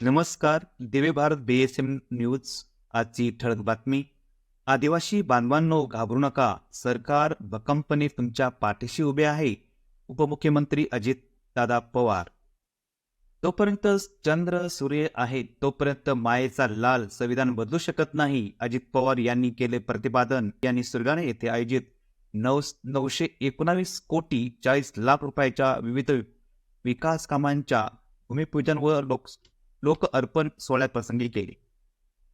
नमस्कार दिवे Bharat BSM news आजची ठळक बातमी. आदिवासी बांधवांनो घाबरू नका. सरकार भक्कमपणे तुमच्या पाठीशी उभे आहे उपमुख्यमंत्री अजित दादा पवार. तोपर्यंत चंद्र सूर्य आहे तोपर्यंत मायेचा लाल संविधान बदलू शकत नाही अजित पवार यांनी केले प्रतिपादन. यांनी सुरगाणे येथे आयोजित नऊ नऊशे एकोणावीस कोटी चाळीस लाख रुपयाच्या विविध विकास कामांच्या भूमिपूजन व लोक लोक अर्पण सोहळ्याप्रसंगी केले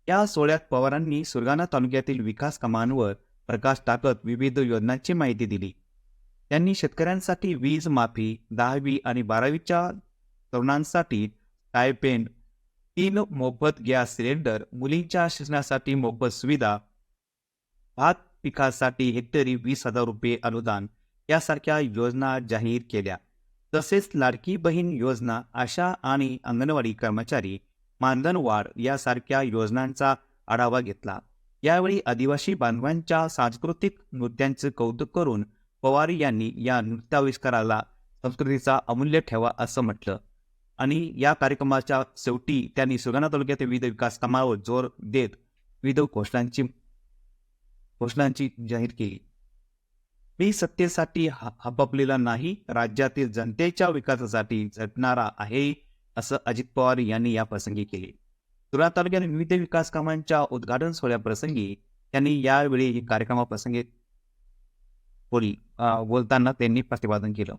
या सोहळ्यात पवारांनी सुरगाणा तालुक्यातील विकास कामांवर प्रकाश टाकत विविध योजनांची माहिती दिली. त्यांनी शेतकऱ्यांसाठी वीज माफी दहावी आणि बारावीच्या तरुणांसाठी टायपेंड तीन मोफत गॅस सिलेंडर मुलींच्या शिक्षणासाठी मोफत सुविधा भात पिकासाठी हेक्टरी वीस हजार रुपये अनुदान यासारख्या योजना जाहीर केल्या. तसेच लाडकी बहीण योजना आशा आणि अंगणवाडी कर्मचारी मानधन वाढ यासारख्या योजनांचा आढावा घेतला. यावेळी आदिवासी बांधवांच्या सांस्कृतिक नृत्यांचे कौतुक करून पवार यांनी या नृत्याविष्काराला संस्कृतीचा अमूल्य ठेवा असं म्हटलं. आणि या कार्यक्रमाच्या शेवटी त्यांनी सुगणा तालुक्यातील विविध विकास कामावर जोर देत विविध घोषणांची घोषणांची जाहीर केली. मी सत्तेसाठी हपपलेला नाही राज्यातील जनतेच्या विकासासाठी झटणारा आहे असं अजित पवार यांनी या प्रसंगी केले. तुरा तालुक्यात विविध विकास कामांच्या उद्घाटन सोहळ्याप्रसंगी त्यांनी यावेळी कार्यक्रमाप्रसंगी बोल बोलताना त्यांनी प्रतिपादन केलं.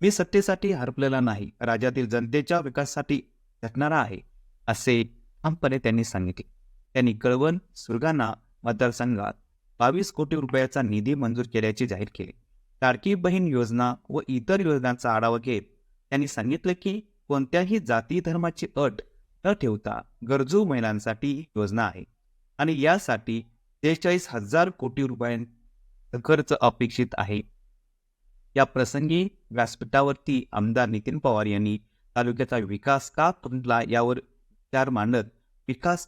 मी सत्तेसाठी हरपलेला नाही राज्यातील जनतेच्या विकासासाठी झटणारा आहे असे ठामपणे त्यांनी सांगितले. त्यांनी कळवण सुरगाणा मतदारसंघात बावीस कोटी रुपयाचा निधी मंजूर केल्याचे जाहीर केले. लाडकी बहीण योजना व इतर योजनांचा आढावा घेत त्यांनी सांगितलं की कोणत्याही जाती धर्माची अट न ठेवता गरजू महिलांसाठी योजना आहे आणि यासाठी त्रेचाळीस हजार कोटी रुपयांचा खर्च अपेक्षित आहे. या प्रसंगी व्यासपीठावरती आमदार नितीन पवार यांनी तालुक्याचा विकास का तुटला यावर विचार मांडत विकास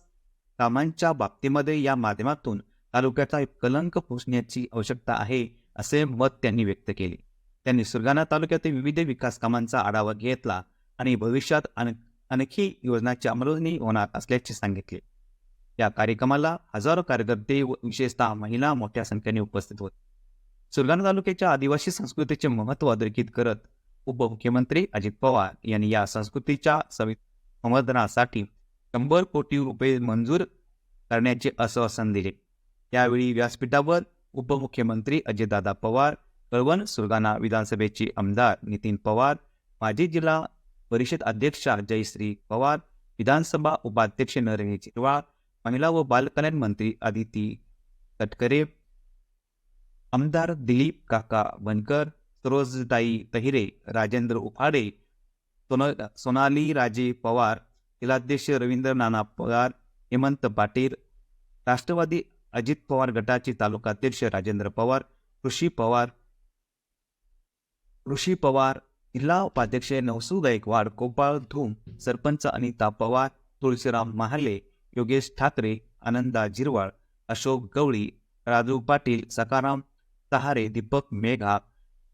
कामांच्या बाबतीमध्ये या माध्यमातून तालुक्याचा एक कलंक पोचण्याची आवश्यकता आहे असे मत त्यांनी व्यक्त केले. त्यांनी सुरगाणा तालुक्यातील विविध विकास कामांचा आढावा घेतला आणि भविष्यात आणखी योजनांची अंमलबजावणी होणार असल्याचे सांगितले. या कार्यक्रमाला हजारो कार्यकर्ते व विशेषतः महिला मोठ्या संख्येने उपस्थित होते. सुरगाणा तालुक्याच्या आदिवासी संस्कृतीचे महत्त्व अधोरेखित करत उपमुख्यमंत्री अजित पवार यांनी या संस्कृतीच्या संवर्धनासाठी शंभर कोटी रुपये मंजूर करण्याचे आश्वासन दिले. यावेळी व्यासपीठावर उपमुख्यमंत्री अजितदादा पवार कळवण सुरगाणा विधानसभेचे आमदार नितीन पवार माजी जिल्हा परिषद अध्यक्षा जयश्री पवार विधानसभा उपाध्यक्ष नरेंद्र चिरवाळ महिला व बालकल्याण मंत्री आदिती तटकरे आमदार दिलीप काका बनकर सरोजताई तहिरे राजेंद्र उफाडे सोन सोनाली राजे पवार जिल्हाध्यक्ष रवींद्र नाना पवार हेमंत पाटील राष्ट्रवादी अजित पवार गटाचे तालुकाध्यक्ष राजेंद्र पवार ऋषी पवार ऋषी पवार जिल्हा उपाध्यक्ष नवसू गायकवाड गोपाळ धूम सरपंच अनिता पवार तुळशीराम महाले योगेश ठाकरे आनंदा जिरवाळ अशोक गवळी राजू पाटील सकाराम सहारे दीपक मेघा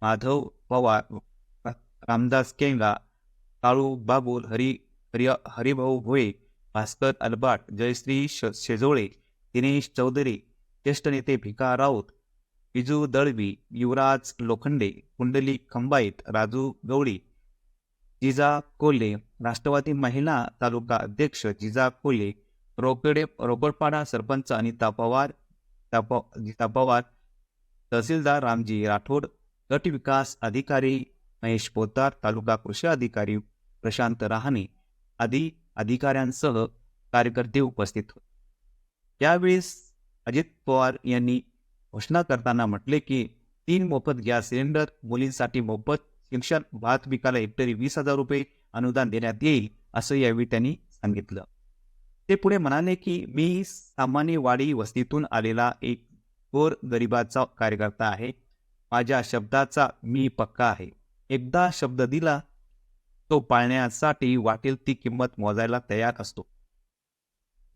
माधव पवार रामदास केंगा काळू बाबूल हरी हरि हरिभाऊ भोये भास्कर अलबाट जयश्री श शेजोळे दिनेश चौधरी ज्येष्ठ नेते भिका राऊत विजू दळवी युवराज लोखंडे कुंडली खंबाईत राजू गवळी जिजा कोल्हे राष्ट्रवादी महिला तालुका अध्यक्ष जिजा कोल्हे रोकडे रोकडपाडा सरपंच अनिता पवार ताप- गीता पवार तहसीलदार रामजी राठोड गट विकास अधिकारी महेश पोतार तालुका कृषी अधिकारी प्रशांत रहाणे आदी अधिकाऱ्यांसह कार्यकर्ते उपस्थित होते. त्यावेळेस अजित पवार यांनी घोषणा करताना म्हटले की तीन मोफत गॅस सिलेंडर मुलींसाठी मोफत शिक्षण भात पिकाला हेक्टरी वीस हजार रुपये अनुदान देण्यात येईल असं यावेळी त्यांनी सांगितलं. ते पुढे म्हणाले की मी सामान्य वाडी वस्तीतून आलेला एक थोर गरिबाचा कार्यकर्ता आहे. माझ्या शब्दाचा मी पक्का आहे. एकदा शब्द दिला तो पाळण्यासाठी वाटेल ती किंमत मोजायला तयार असतो.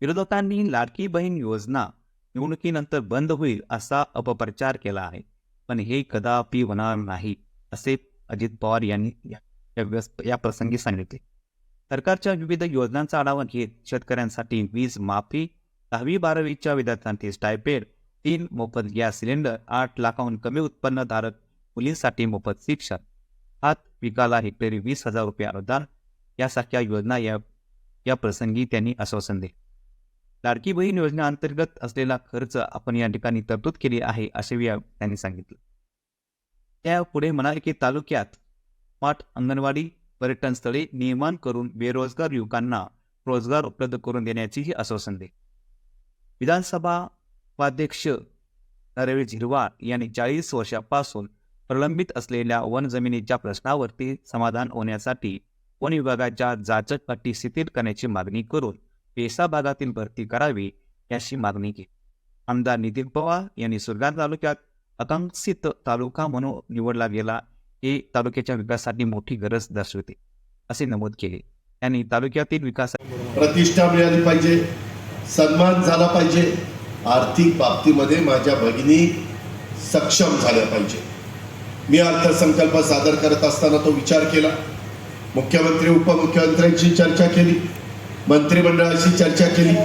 विरोधकांनी लाडकी बहीण योजना निवडणुकीनंतर बंद होईल असा अपप्रचार केला आहे. पण हे कदापि होणार नाही असे अजित पवार यांनी या- या प्रसंगी सांगितले. सरकारच्या विविध योजनांचा आढावा घेत शेतकऱ्यांसाठी वीज माफी दहावी बारावीच्या विद्यार्थ्यांसाठी स्टायपेड तीन मोफत गॅस सिलेंडर आठ लाखाहून कमी उत्पन्नधारक मुलींसाठी मोफत शिक्षण. हात पिकाला हेक्टरी वीस हजार रुपये अनुदान यासारख्या योजना या या प्रसंगी त्यांनी आश्वासन दिले. लाडकी बहीण योजनेअंतर्गत असलेला खर्च आपण या ठिकाणी तरतूद केली आहे असे त्यांनी सांगितले. त्या पुढे म्हणाले की तालुक्यात पाठ अंगणवाडी पर्यटन स्थळे निर्माण करून बेरोजगार युवकांना रोजगार उपलब्ध करून देण्याचीही आश्वासन दिले. विधानसभा उपाध्यक्ष नरवी झिरवाळ यांनी चाळीस वर्षापासून प्रलंबित असलेल्या वन जमिनीच्या प्रश्नावरती समाधान होण्यासाठी वन विभागाच्या जाचक अटी शिथिल करण्याची मागणी करून पेसा भागातील भरती करावी याची मागणी केली. आमदार नितीन पवार यांनी सुरगाण तालुक्यात आकांक्षित तालुका म्हणून निवडला गेला हे तालुक्याच्या विकासासाठी मोठी गरज दर्शवते असे नमूद केले. त्यांनी तालुक्यातील विकास प्रतिष्ठा मिळाली पाहिजे सन्मान झाला पाहिजे आर्थिक बाबतीमध्ये माझ्या भगिनी सक्षम झाल्या पाहिजे. मी अर्थसंकल्प सादर करत असताना तो विचार केला. मुख्यमंत्री उपमुख्यमंत्र्यांशी चर्चा केली. मंत्रिमंडळाशी चर्चा केली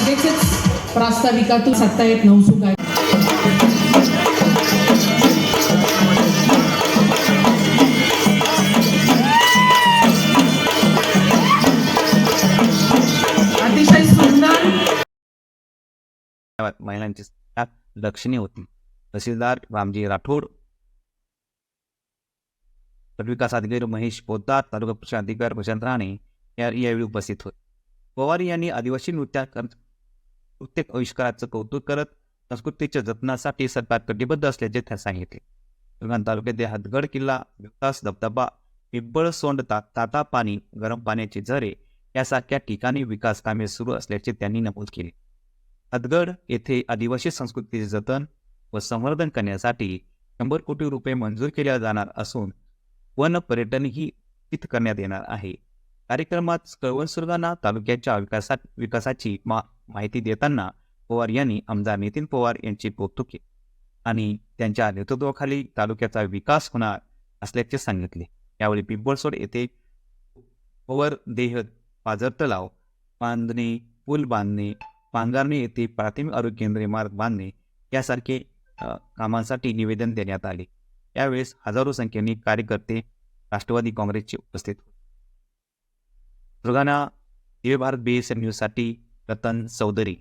त्यानंतर लगेचच प्रास्ताविकातून सत्ता येत नवसुख आहे. अतिशय सुंदर. महिलांची लक्षणीय होती. तहसीलदार रामजी राठोड. विकास अधिकारी महेश पोद्दार तालुका प्रशासन अधिकारी प्रशांत राणे यावेळी उपस्थित होते. पवार यांनी आदिवासी नृत्या प्रत्येक आविष्काराचं कौतुक करत संस्कृतीच्या जतनासाठी सरकार कटिबद्ध असल्याचे त्या सांगितले. सुरगाण तालुक्यातील हदगड किल्ला विकास धबधबा पिंपळ सोंड ता ताता पाणी गरम पाण्याचे झरे यासारख्या ठिकाणी विकास कामे सुरू असल्याचे त्यांनी नमूद केले. हदगड येथे आदिवासी संस्कृतीचे जतन व संवर्धन करण्यासाठी शंभर कोटी रुपये मंजूर केले जाणार असून वन पर्यटनही तिथं करण्यात येणार आहे. कार्यक्रमात कळवण तालुक्याच्या विकासात विकासाची मा माहिती देताना पवार यांनी आमदार नितीन पवार यांची कौतुक केले आणि त्यांच्या नेतृत्वाखाली तालुक्याचा विकास होणार असल्याचे सांगितले. यावेळी पिंपळसोड येथे पवार देह पाझर तलाव बांधणे पूल बांधणे पांगारणे येथे प्राथमिक आरोग्य केंद्र इमारत बांधणे यासारखे कामांसाठी निवेदन देण्यात आले. यावेळेस हजारो संख्येने कार्यकर्ते राष्ट्रवादी काँग्रेसचे उपस्थित होते. Surgana Divya Bharat B S N न्यूजसाठी रतन चौधरी.